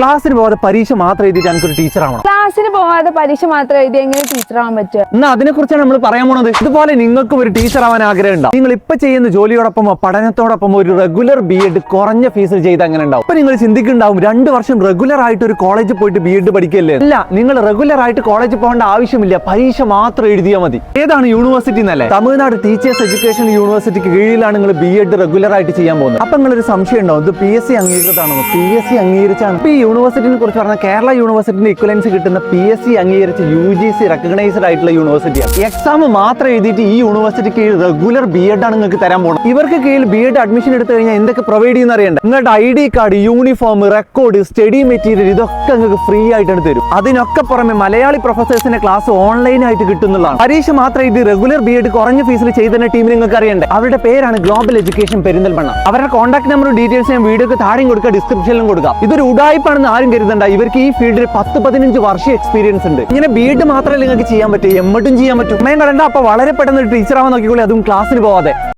ക്ലാസ്സിന് പോകാതെ പരീക്ഷ മാത്രം എഴുതിയിട്ട് എനിക്കൊരു ടീച്ചർ ആവണം ക്ലാസ്സിന് പോവാതെ പരീക്ഷ മാത്രം എഴുതി എങ്ങനെ ടീച്ചർ ആവാൻ പറ്റുക? എന്നാ അതിനെ കുറിച്ചാണ് നമ്മൾ പറയാൻ പോണത്. ഇതുപോലെ നിങ്ങൾക്കും ഒരു ടീച്ചർ ആവാൻ ആഗ്രഹം ഉണ്ടാവും. നിങ്ങൾ ഇപ്പൊ ചെയ്യുന്ന ജോലിയോടൊപ്പമോ പഠനത്തോടൊപ്പം ഒരു റെഗുലർ ബി എഡ് കുറഞ്ഞ ഫീസിൽ ചെയ്ത് അങ്ങനെ ഉണ്ടാവും? അപ്പൊ നിങ്ങൾ ചിന്തിക്കുന്നുണ്ടാവും രണ്ട് വർഷം റെഗുലർ ആയിട്ട് ഒരു കോളേജിൽ പോയിട്ട് ബി എഡ് പഠിക്കല്ലേ? അല്ല നിങ്ങൾ റെഗുലർ ആയിട്ട് കോളേജിൽ പോകേണ്ട ആവശ്യമില്ല. പരീക്ഷ മാത്രം എഴുതിയാൽ മതി. ഏതാണ് യൂണിവേഴ്സിറ്റി എന്നല്ലേ? തമിഴ്നാട് ടീച്ചേഴ്സ് എഡ്യൂക്കേഷൻ യൂണിവേഴ്സിറ്റിക്ക് കീഴിലാണ് നിങ്ങൾ ബി എഡ് റെഗുലർ ആയിട്ട് ചെയ്യാൻ പോകുന്നത്. അപ്പൊ നിങ്ങൾ ഒരു സംശയം ഉണ്ടാവും ഇത് പി എസ് സി അംഗീകൃതമാണോ? പി എസ് സി അംഗീകരിച്ചാണ് യൂണിവേഴ്സിറ്റിനെ കുറിച്ച് പറഞ്ഞാൽ കേരള യൂണിവേഴ്സിറ്റിന്റെ ഇക്വലൻസ് കിട്ടുന്ന പി എസ് സി അംഗീകരിച്ച് യു ജി സി റെക്കഗ്നൈസ്ഡ് ആയിട്ടുള്ള യൂണിവേഴ്സിറ്റിയാണ് എക്സാം മാത്രം എഴുതിയിട്ട് ഈ യൂണിവേഴ്സിറ്റി കീഴിൽ റെഗുലർ ബി എഡ് ആണ് നിങ്ങൾക്ക് തരാൻ പോകുന്നത് ഇവർക്ക് കീഴിൽ ബി എഡ് അഡ്മിഷൻ എടുത്തു കഴിഞ്ഞാൽ എന്തൊക്കെ പ്രൊവൈഡ് ചെയ്യുന്ന അറിയണ്ട. നിങ്ങളുടെ I D card uniform record study material ഇതൊക്കെ നിങ്ങൾക്ക് ഫ്രീ ആയിട്ടാണ് തരും. അതിനൊക്കെ പുറമെ മലയാളി പ്രൊഫസേഴ്സിന്റെ ക്ലാസ് ഓൺലൈൻ ആയിട്ട് കിട്ടുന്നതാണ് പരീക്ഷ മാത്രം ഇത് റെഗുലർ ബി എഡ് കുറഞ്ഞ ഫീസിൽ ചെയ്ത ടീമിന് നിങ്ങൾക്ക് അറിയണ്ടേ? അവരുടെ പേരാണ് ഗ്ലോബൽ എഡ്യൂക്കേഷൻ പെരിന്തൽമണ്ണ. അവരുടെ കോൺടാക്ട് നമ്പറും ഡീറ്റെയിൽസ് ഞാൻ വീഡിയോക്ക് താഴെയും കൊടുക്കുക ഡിസ്ക്രിപ്ഷനിലും കൊടുക്കാം. ഇതൊരു ഉടായ്പാണെന്ന് ആരും കരുതണ്ട. ഇവർക്ക് ഈ ഫീൽഡിൽ പത്ത് പതിനഞ്ച് വർഷം എക്സ്പീരിയൻസ് ഉണ്ട്. ഇങ്ങനെ ബി എഡ് മാത്രമല്ല നിങ്ങൾക്ക് ചെയ്യാൻ പറ്റും? എമ്മട്ടും ചെയ്യാൻ പറ്റും. മേം കളണ്ട അപ്പൊ വളരെ പെട്ടെന്ന് ടീച്ചറാവാൻ നോക്കിക്കോളി അതും ക്ലാസ്സിന് പോവാതെ.